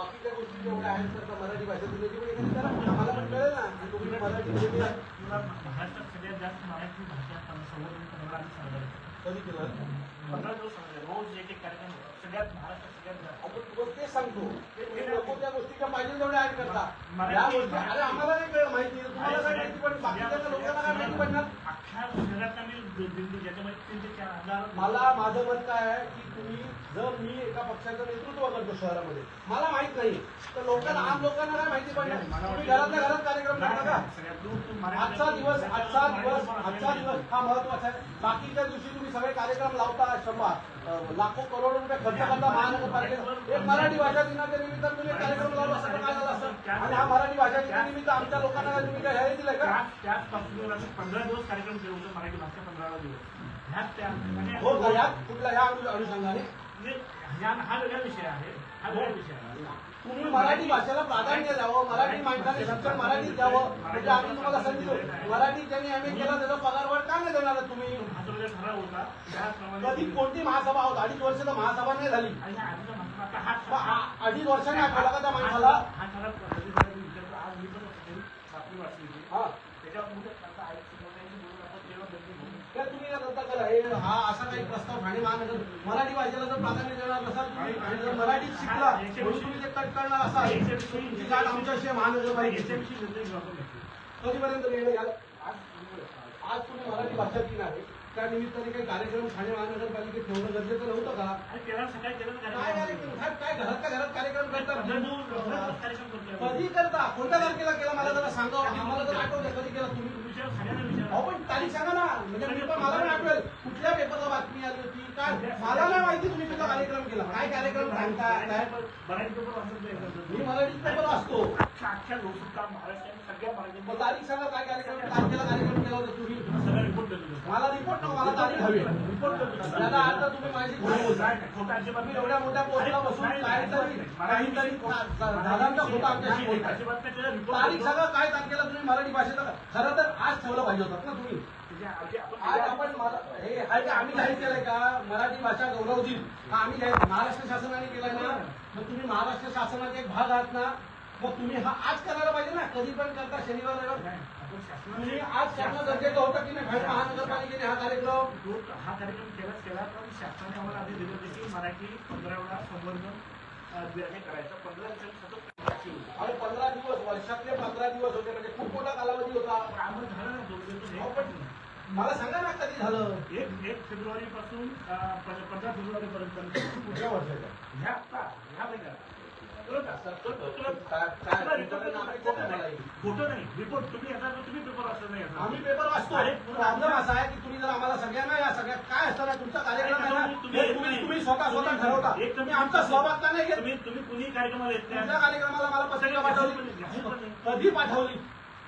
बाकीच्या गोष्टी जेवढ्या आहेत तर मराठी भाषा दिनाची पण एखादी करा. आम्हाला पण कळेल ना की तुम्ही मराठी. महाराष्ट्रात सगळ्यात जास्त मराठी भाषा संवर्धन साजरा कधी केलं? पंधरा दिवस रोज एक एक कार्यक्रम सगळ्यात महाराष्ट्रात सगळ्यात जास्त. आपण तुला तेच सांगतो. ते नको त्या गोष्टीच्या पाहिजे तेवढ्या ऍड करता. मराठी- या गोष्टी अरे आम्हाला नाही कळलं माहिती तुम्हाला काय माहिती पण बाकीच्या लोकांना काय माहिती पडणार? ज्याच्यामध्ये ते चार मला माझं मत काय आहे की तुम्ही जर मी एका पक्षाचं नेतृत्व करतो शहरामध्ये मला माहीत नाही. तर लोकांना आम लोकांना काय माहिती पडणार तुम्ही घरातल्या घरात कार्यक्रम करता का? आजचा दिवस आजचा दिवस आजचा दिवस हा महत्त्वाचा आहे. बाकीच्या दिवशी तुम्ही सगळे कार्यक्रम लावता शंभर. लाखो करोड रुपये खर्च करता महानगरपालिकेत एक मराठी भाषा दिनाच्या निमित्तानं तुम्ही एक कार्यक्रम लावला असं काय झालं असतं आणि हा मराठी भाषा दिनानिमित्त आमच्या लोकांना काय तुम्ही काय हे दिलंय का? त्याच आम्ही पंधरा दिवस कार्यक्रम केला होता मराठी भाषा पंधरा दिवस. हो का या कुठल्या ह्या अनु- अनुषंगाने? म्हणजे हा वेगळा विषय आहे. हा वेगळा विषय आहे. तुम्ही मराठी भाषेला प्राधान्य द्यावं मराठी माणसाने शिक्षण मराठीत द्यावं. म्हणजे आम्ही तुम्हाला संधी देऊ. मराठी ज्यांनी एम ए केला त्याचा पगारवाढ का नाही देणार तुम्ही? हा जो वेगळा ठराव होता. कधी कोणती महासभा होत? अडीच वर्ष तर महासभा नाही झाली. आणि हा आधीचा म्हणतो आता हा मग आ- अडीच वर्षांनी आठवला का त्या माणसाला हा ठराव कधी झाला मी विचारतो. आज मी पण होतो घरी, बातमी वाचली होती. हा. त्याच्यावर मुलं आता आई शिकवताना बोलून आपण तेव्हा बदली घेऊ. तर तुम्ही या रद्द करा. हे हा असा काही प्रस्ताव ठाणे महानगर मराठी भाषेला जर प्राधान्य देणार नसाल तुम्ही आणि जर मराठीत शिकला म्हणून तुम्ही ते कट करणार असाल. तुमची गाठ आमच्याशी आहे महानगरपालिकेची. याच्याविषयी निर्णय घेऊ आपण नक्की. कधीपर्यंत निर्णय घ्याल आज तुम्ही मराठी भाषा दिन आहे. त्या निमित्ताने काही कार्यक्रम ठाणे महानगरपालिकेत ठेवणं गरजेचं नव्हतं का? काय कार्यक्रम काय काय घरातल्या घरात कार्यक्रम आम्ही. कधी करता? कोणत्या तारखेला केला? मला जरा सांगा आम्हाला जर आठवतं कधी केला तुम्ही. अहो पण तारीख सांगा ना. म्हणजे मी पण मला नाही आठवेल कुठल्या पेपरला बातमी आली होती? काय? मला नाही माहिती तुम्ही तुझा कार्यक्रम केला. काय कार्यक्रम सांगता काय? मराठी पेपर वाचत? मी मराठीत पेपर वाचतो. अख्ख्या लोकसत्ता मग तारीख सांगा काय कार्यक्रम तारखेला कार्यक्रम केला होता तुम्ही. सगळं रिपोर्ट दिलेलं आहे. मला रिपोर्ट नको मला तारीख हवी रिपोर्ट त्याला आता तुम्ही माझी तुम्ही. एवढ्या मोठ्या पोस्टला बसून नाही, काहीतरी खोटा आमच्याशी बोलताय तारीख. सांगा काय तारखेला तुम्ही मराठी भाषेचा खरं तर आज ठेवलं पाहिजे होतं ना तुम्ही. आज आपण हे आहे आम्ही जाहीर केलंय का? मराठी भाषा गौरव दिन हा आम्ही महाराष्ट्र शासनाने केलाय ना. मग तुम्ही महाराष्ट्र शासनाचे एक भाग आहात ना. मग तुम्ही हा आज करायला पाहिजे ना? कधी पण करता? शनिवार रविवार? नाही, आपण शासनाने- तुम्ही आज करणं गरजेचं होतं की नाही? महानगरपालिकेने हा कार्यक्रम हा कार्यक्रम केलाच केला पण शासनाने आम्हाला आधी दिलं होतं की मराठी पंधरा वेळा संवर्धन हे करायचं. पंधरा होती. आणि पंधरा दिवस वर्षातले पंधरा दिवस होते म्हणजे खूप मोठा कालावधी होता. आम्हाला झालं ना दोन दिवस पण मला सांगा ना कधी झालं? एक एक फेब्रुवारी पासून पंधरा फेब्रुवारी पर्यंत पुढच्या वर्षाच्या? ह्या ह्या महिन्यात. नाही. हे. रिपोर्ट तुम्ही तुम्ही पेपर नाही याचा. आम्ही पेपर वाचतो. प्रॉब्लेम असा आहे की तुम्ही जर आम्हाला सगळ्यांना या सगळ्यात काय असतं ना तुमचा कार्यक्रम आहे ना तुम्ही- हे स्वतः स्वतः ठरवता. एक तुम्ही आमचा सहभाग का नाही घेत? तुम्ही कुणी कार्यक्रमाला येत तुमच्या नाही कार्यक्रमाला मला पत्रिका पाठवली. कधी पाठवली?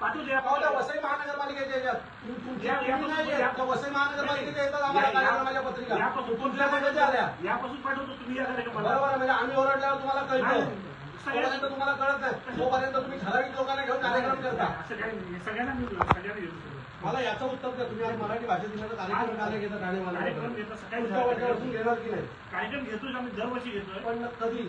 पाठवू द्या. अहो, त्या वसई महानगरपालिकेच्या याच्यात. वसई महानगरपालिकेच्या येतात आम्हाला कार्यक्रमाच्या पत्रिका. कधी आल्या. यापासून पाठवतो तुम्ही या कार्यक्रमाला. बरोबर म्हणजे आम्ही ओरडल्यावर तुम्हाला कळतं. तोपर्यंत तुम्हाला कळत नाही. तोपर्यंत तुम्ही ठराविक लोकांना घेऊन कार्यक्रम करता. सगळ्यांना सगळ्यांना. मला याचं उत्तर द्या. तुम्ही आज मराठी भाषेत कार्यक्रम का नाही घेता कार्यक्रम? घेतो घेणार की नाही? कार्यक्रम घेतोय आम्ही दरवर्षी घेतोय. पण कधी?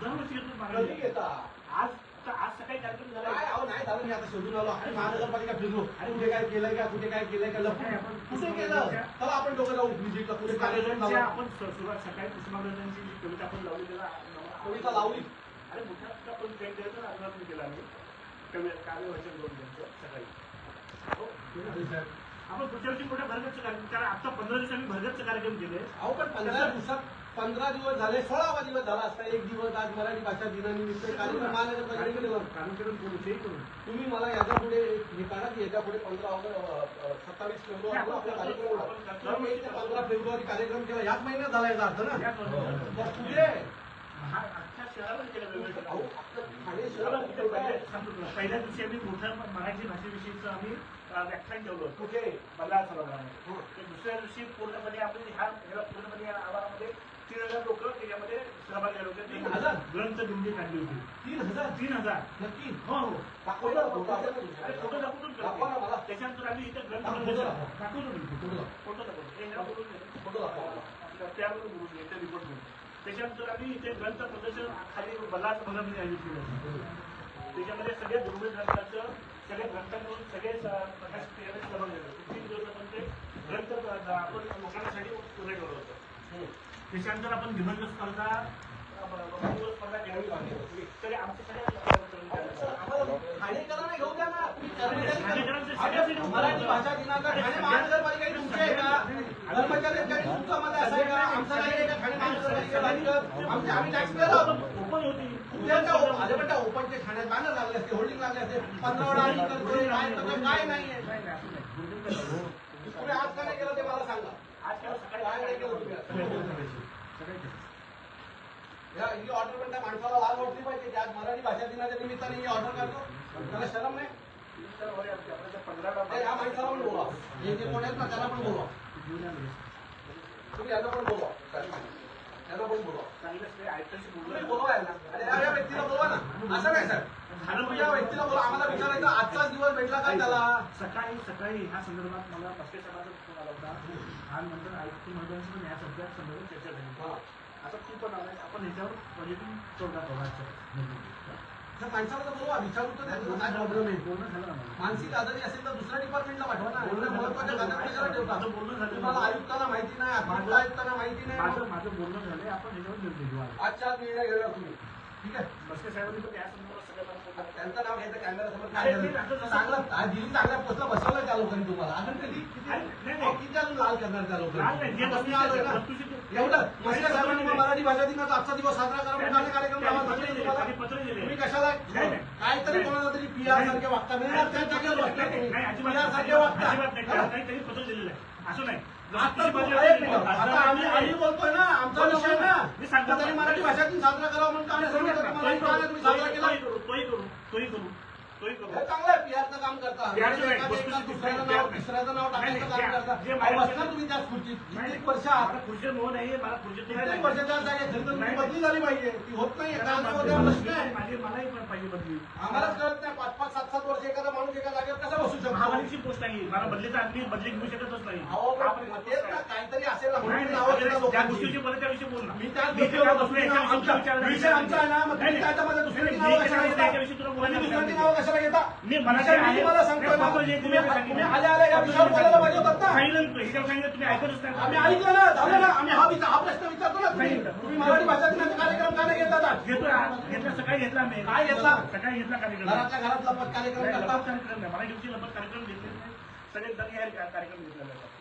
दरवर्षी घेतो कधी. घेता? आज आज सकाळी कार्यक्रम काय? झाला अहो नाही झालं. मी आता शोधून आलो. आणि महानगरपालिका फिरलो. आणि कुठे काय केलंय का? कुठे काय केलंय का? लपून. आपण कुठे केलं? चला आपण डोकं जाऊ विजिटला कुठे कार्यक्रम. आपण सुरुवात सकाळी कुसुमाग्रजांची कविता आपण लावली त्याला कविता लावली. अरे मोठ्या मोठ्या आपण काही द्यायचं अभिवादन केलं आम्ही कवी काव्य वाचन करून त्यांचं सकाळी. हो. आपण पुढच्या वर्षी मोठ्या भरगतचं कार्यक्रम कारण आता पंधरा दिवसांनी भरगतचं कार्यक्रम केले. अहो पण पंधरा दिवसात पंधरा दिवस झाले सोळावा दिवस झाला असता एक दिवस आज मराठी भाषा दिनानिमित्त कार्यक्रम. कार्यक्रम कोणतेही करून तुम्ही मला याच्यापुढे हे काढा की याच्यापुढे पंधरा ऑगस्ट सत्तावीस फेब्रुवारीला आपला कार्यक्रम ते पंधरा फेब्रुवारी कार्यक्रम केला. याच महिन्यात झाला याचा अर्थ ना? पुढे? पहिल्या दिवशी आम्ही मोठ्या मराठी भाषेविषयीचं आम्ही व्याख्यान ठेवलं कुठे बल्लाळ सभागृहामध्ये हं. तर दुसऱ्या दिवशी पूर्णपणे आपण ह्या ह्याला पूर्णपणे या आवारामध्ये तीन हजार लोक त्याच्यामध्ये सहभागी झाले होते तीन हजार? ग्रंथ दिंडी काढली होती तीन हजार तीन हजार नक्की हो हो दाखवलं फोटो दाखवून मला. त्याच्यानंतर आम्ही इथे ग्रंथ दाखवा, प्रदर्शन दाखवा. दाखवतो मी फोटो दाखवा. फोटो दाखवतो. फोटो दाखवा मला. त्यावर रिपोर्ट घेऊन त्याच्यानंतर आम्ही इथे ग्रंथ प्रदर्शन खाली बलाच भवन आयोजित केलं त्याच्यामध्ये सगळे दुर्मिळ ग्रंथाचं सगळे ग्रंथांकडून सगळे प्रकाश क्रियाने घेतला तीन दिवस आपण ते ग्रंथ आपण लोकांसाठी पुढे ठेवलं होतं त्याच्यानंतर आपण निबंध स्पर्धा स्पर्धा केली होती. सगळे आमचे सगळे आम्हाला ठाणेकरांना घेऊ द्या ना. तुम्ही कर्मचारी- ठाणेकरांचे सगळ्याचे घेऊ. मराठी भाषा दिनाचा ठाणे महानगरपालिका तुमची आहे का ओपनचे ठाण्यात बॅनर लागले असते होल्डिंग लागले असते. काय काय नाहीये. तुम्ही आज का नाही केलं ते मला सांगा. आज सकाळी काय केलं तुम्ही ही ऑर्डर पण त्या माणसाला लाल वाटली पाहिजे की आज मराठी भाषा दिनाच्या निमित्ताने ही ऑर्डर करतो. त्याला शरम नाही. पंधरा या माणसाला पण बोलवा. हे जे कोण आहेत ना त्याला पण आले. तुम्ही यांना पण बोलवा. यांना पण बोलवा. तुम्ही बोलून बोलवा यांना. अरे या- या व्यक्तीला बोलवा ना. असं काय सर. तुम्ही या व्यक्तीला बोला आम्हाला विचारायचं आजचाच दिवस भेटला काय त्याला? सकाळी सकाळी ह्या संदर्भात मला पक्षे समाजाचा फोन आला होता. आणि नंतर आयुक्त महोदयांशी पण या सगळ्या संदर्भात चर्चा झाली. आता तू पण आलाय आपण ह्याच्यावर पॉझिटिव्ह तोडगा काढायचा माणसाला तर बोलवा विचारू तर काय प्रॉब्लेम आहे. मानसिक आजारी असेल तर दुसऱ्या डिपार्टमेंटला पाठवा ना. एवढ्या महत्त्वाच्या कशाला ठेवता माझं बोलणं झालं. तुम्हाला आयुक्तांना माहिती नाही अतिरिक्त आयुक्तांना माहिती नाही. माझं माझं बोलणं झालंय. आपण ह्याच्यावर निर्णय घेऊ आज. आजच्या आज निर्णय घेऊया तुम्ही. ठीक आहे? बसके साहेबांनी पण या संदर्भात सगळ्यांना बोललं. त्यांचं नाव घ्यायचं कॅमेरा समोर काय झालं? असं- चांगलं आज दिल्ली चांगल्या पोस्टला बसवलं त्या लोकांनी तुम्हाला. अजून कधी? किती अजून लाल करणार त्या लोकांनी. एवढं. मराठी भाषा दिनाचा आजचा दिवस साजरा करा काय कार्यक्रम दिले, दिले. तुम्ही कशाला. काहीतरी नाही. कोणाला तरी पियार सारखे वागता. मिळणार त्या जागेवर पियार नाही, सारखे वागता. असं नाही. आता आम्ही आम्ही बोलतोय ना. आमचा विषय ना. मी सांगतो. मराठी भाषा दिन साजरा करावा म्हणून साजरा केला तोही करू, तोही करू, तोही करू, तोही करू. चांगलं आहे पीआरचं काम करता. PR चं नाही, एखाद्या- वस्तुस्थिती एका दुसऱ्याचं PR नाव नाही. तिसऱ्याचं नाव टाकायचं नाही, काम नाही, करता. जे अहो, बाहेर- बसणार तुम्ही त्या खुर्चीत. नाही, कित्येक वर्ष आहात मला खुर्ची मोह नाही मला खुर्ची कित्येक वर्षाच्या जागे खरी तर तुमची नाही. बदली झाली पाहिजे. ती होत नाही एखाद्या प्रश्न आहे. माझी मलाही पण पाहिजे बदली. आम्हालाच कळत नाही पाच पाच सात सात वर्ष एखादा माणूस एका जागेवर कसा बसू शकतो? पोस्ट आहे मला बदलीचा आम्ही बदली घेऊ शकतच नाही. काहीतरी असेल नाही, नाही, लोकांची. गोष्टीची बोलत त्याविषयी बोल मी नाही. विषय आमचा आहे ना, मग तुम्ही नाही, त्याच्यामध्ये दुसऱ्याची नाही, नावं मी कशाला घेता? मी मला मी जे तुम्ही आल्या आल्या या विषयावर बोलायला पाहिजे होतात ना तुम्ही ऐकतच नाही आम्ही ऐकलं ना झालं ना. आम्ही हा विचार हा प्रश्न विचारतो ना तुम्ही. तुम्ही मराठी भाषा दिनाचा कार्यक्रम का नाही? घेतो घेतला सकाळी घेतला आम्ही. काय घेतला? सकाळी घेतला कार्यक्रम. घरातल्या घरात लपत कार्यक्रम करता? कार्यक्रम नाही. मला दिवशी लपत कार्यक्रम घेतले सगळे कार्यक्रम घेतला जातात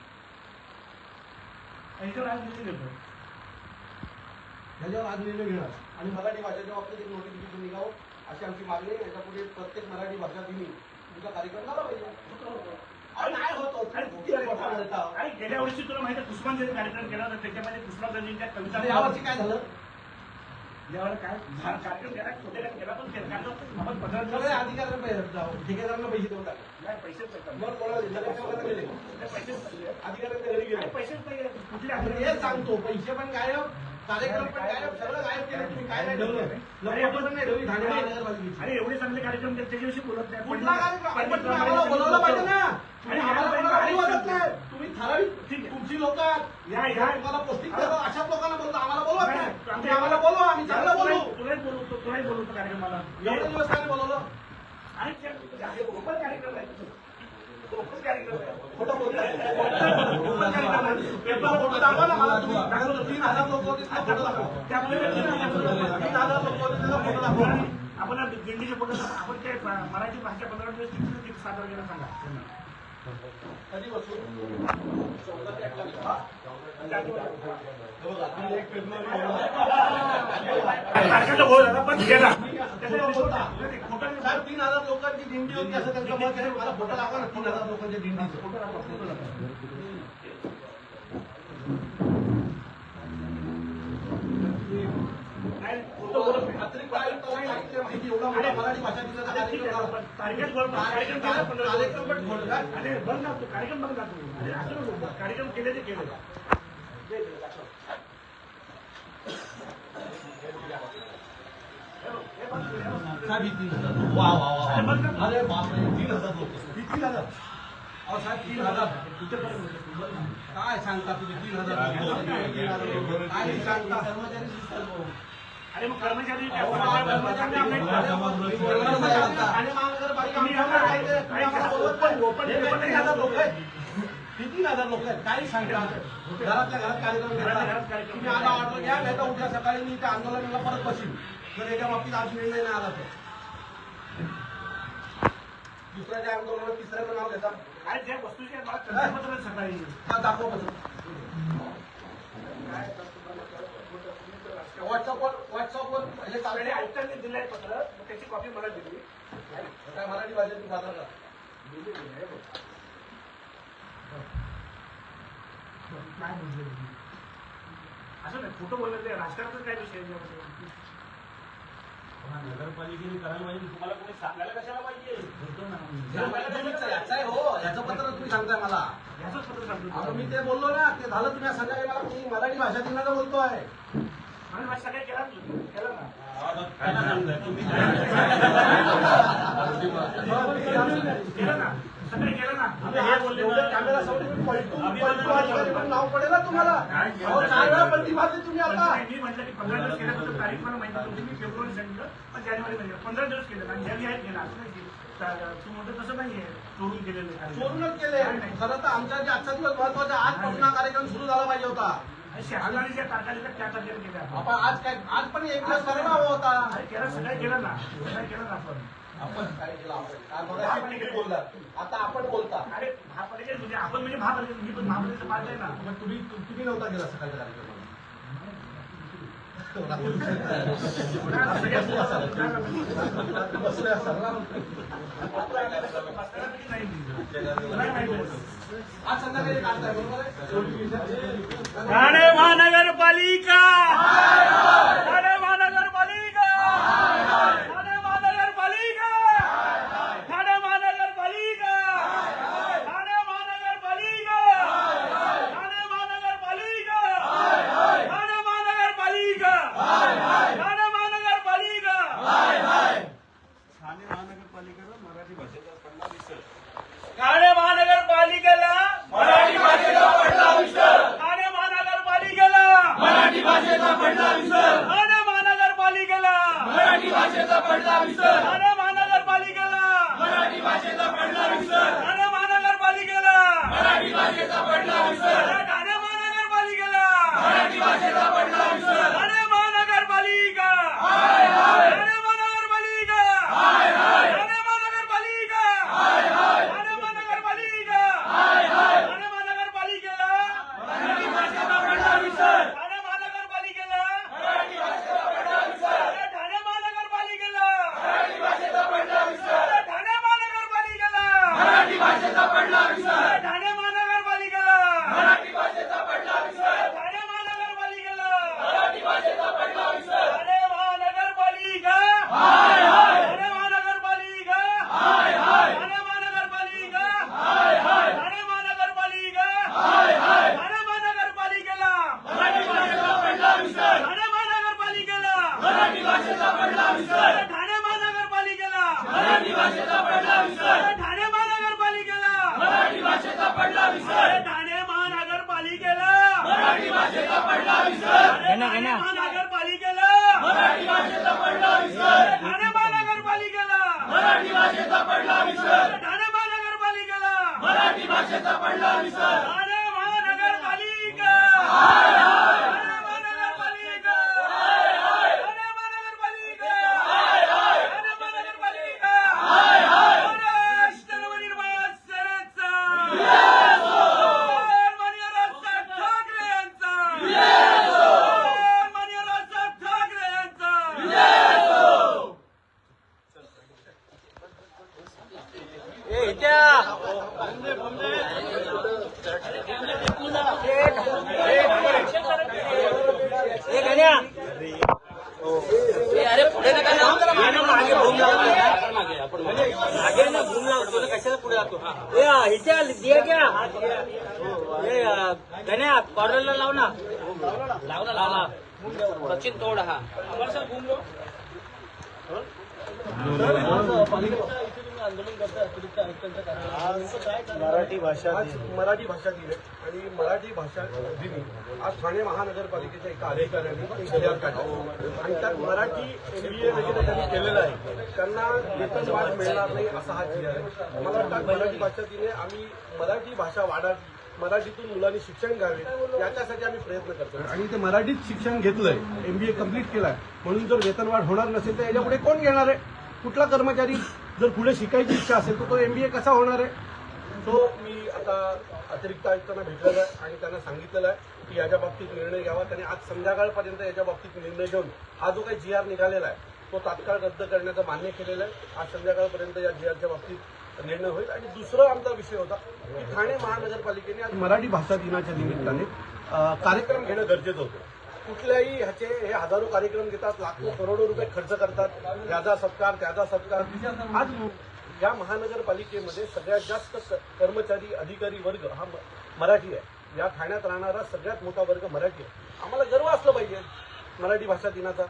ह्याच्यावर आज निर्णय घेतो ह्याच्यावर आज निर्णय घेणार. आणि मराठी भाषेच्या बाबतीत एक नोटिफिकेशन निघावं. अशी आमची मागणी आहे. याच्यापुढे प्रत्येक मराठी भाषा दिनी तुमचा कार्यक्रम झाला पाहिजे. गेल्या वर्षी तुला माहिती पुष्पांजली कार्यक्रम केला होता त्याच्यामध्ये पुष्पांजलीच्या कविता यावर्षी काय झालं? यावर काय? कार्यक्रम केला केला पण आपण अधिकाऱ्यांना पैसे. ठेकेदारांना पैसे देऊन पैसेच. अधिकाऱ्यांच्या घरी गेले. पैसेच नाही कुठले सांगतो पैसे पण गायब. अरे एवढे चांगले कार्यक्रम त्याच्याविषयी बोलत नाही तुम्ही बोलवलं पाहिजे ना ठराविक. तुमची लोक. तुम्हाला पौष्टिक अशाच लोकांना बोलतो आम्हाला बोलवत नाही, आम्हाला बोलवा आम्ही चांगलं बोलू तुलाही बोलवतो तुलाही बोलवतो कार्यक्रमाला एवढे दिवस काय बोलवलं आणि कार्यक्रम आहे तीन हजार लोक होते फोटो दाखवा त्यामुळे तीन हजार लोक होते फोटो दाखवा आपण दिंडीचे फोटो आपण ते मराठी भाषा पंधरा दिवस सादर केला सांगा कधी बसू चौदा ते एक फेब्रुवारी तारखेचा गोळ झाला पण गेला साहेब तीन हजार लोकांची दिंडी होती असं त्यांचं मत आहे. मला फोटो दाखवा ना तीन हजार लोकांच्या दिंडीचं. फोटो दाखवा फोटो दाखवा नाही, फोटो बोलत साहेब ही तीन हजार वा वा वा अरे बापरे तीन हजार लोक. तीन हजार? तीन हजार. काय सांगता तुम्ही? तीन हजार काय सांगता? अरे मग हजार लोक आहेत. काही सांगता? घरातल्या घरात कार्यक्रम तुम्ही आज ऑर्डर घ्या नाही तर उद्या सकाळी मी त्या आंदोलनाला परत बसीन. तर याच्या बाबतीत आज निर्णय नाही आला तर. दुसऱ्याच्या आंदोलनात तिसऱ्याचं नाव घेता. काय ज्या वस्तूचे मला कंपनीपत्र सकाळी. हा दाखव व्हॉट्सअपवर व्हॉट्सअपवर हे चालले आयुक्तांनी दिलं आहे पत्र मग त्याची कॉपी मला दिली. काय मराठी भाषेतून सादर करा असं नाही खोटं बोलत नाही राजकारणाचा काय विषय? नगरपालिकेने करायला पाहिजे. तुम्हाला कोणी सांगायला कशाला पाहिजे? सांगायला तुम्हीच आहे. याचं आहे हो याचं पत्र तुम्ही सांगताय मला. याचंच पत्र आता सांगतो मी ते बोललो ना ते झालं तुम्ही संध्याकाळी मला मी मराठी भाषा दिनाचं बोलतोय. आणि माझं सगळं केला केलं ना. काय सांगताय तुम्ही केलं ना. सगळे केलं ना हे बोलले ना, कॅमेरा समोर तुम्ही पलटू पलटू अधिकारी म्हणून नाव पडेल ना तुम्हाला अहो, चार वेळा पलटी मारली तुम्ही आता मी म्हटलं की पंधरा दिवस केलं तर तारीख मला माहिती नव्हती मी फेब्रुवारी सांगितलं पण जानेवारी मध्ये पंधरा दिवस केलं आणि ज्यांनी आहेत केलं असं नाही की ता- तू म्हणतो तसं नाहीये चोरून केलेलं. चोरूनच केले. खरं तर आमचा जे आजचा दिवस महत्त्वाचा आजपासून हा कार्यक्रम सुरू झाला पाहिजे होता आणि शासनाने ज्या तारखा दिल्या त्या तारखेला आपण आज काय आज पण एक दिवस करायला हवा होता केलं सगळं केलं ना सगळं केलं ना आपण आपण काय केलं आपण? काय आता आपण बोलता. अरे महापालिकेत म्हणजे आपण म्हणजे महापालिकेत मी पण महापालिकेचा पार्ट आहे ना. मग तुम्ही तुम्ही नव्हता गेला सकाळच्या कार्यक्रमाला बसले असाल ना आज संध्याकाळी काढताय बरोबर आहे ठाणे महानगरपालिका! ठाणे महानगरपालिका अरे पुढे नका मागे भूम लावतो मागे. ना भूम लावतो ना कशाला पुढे जातो? ए हिच्या दिया क्या ए गण्या कॉर्नरला लाव ना. लाव ना लाव ना. सचिन तोड हा. मराठी भाषा आज मराठी भाषा दिन आहे. आणि मराठी भाषा दिनी आज ठाणे महानगरपालिकेच्या एका अधिकाऱ्यांनी काढलं. आणि त्यात मराठी एमबीए वगैरे त्यांनी केलेलं आहे. त्यांना वेतन वाढ मिळणार नाही असा हा जी आहे. मला वाटतं मराठी भाषा दिने आम्ही मराठी भाषा वाढावी मराठीतून मुलांनी शिक्षण घ्यावे याच्यासाठी आम्ही प्रयत्न करतो. आणि ते मराठीत शिक्षण घेतलंय एमबीए कंप्लीट केलाय. म्हणून जर वेतनवाढ होणार नसेल तर याच्यापुढे कोण घेणार आहे? कुठला कर्मचारी जर पुढे शिकायची इच्छा असेल तर तो एमबीए कसा होणार आहे? तो मी आता अतिरिक्त आयुक्तांना भेटलेला आहे आणि त्यांना सांगितलेलं आहे की याच्या बाबतीत निर्णय घ्यावा. त्यांनी आज संध्याकाळपर्यंत याच्या बाबतीत निर्णय घेऊन हा जो काही जी आर निघालेला आहे तो तात्काळ रद्द करण्याचं मान्य केलेलं आहे. आज संध्याकाळपर्यंत या जी आरच्या बाबतीत निर्णय होईल. आणि दुसरा आमचा विषय होता की ठाणे महानगरपालिकेने आज मराठी भाषा दिनाच्या निमित्ताने कार्यक्रम घेणं गरजेचं होतं. कुठल्याही ह्याचे हे हजारो कार्यक्रम घेतात लाखो करोडो रुपये खर्च करतात. याचा सत्कार त्याचा सत्कार. आज या महानगरपालिकेमध्ये सगळ्यात जास्त कर्मचारी अधिकारी वर्ग हा मराठी आहे. या ठाण्यात राहणारा सगळ्यात मोठा वर्ग मराठी आहे. आम्हाला गर्व असलं पाहिजे मराठी भाषा दिनाचा.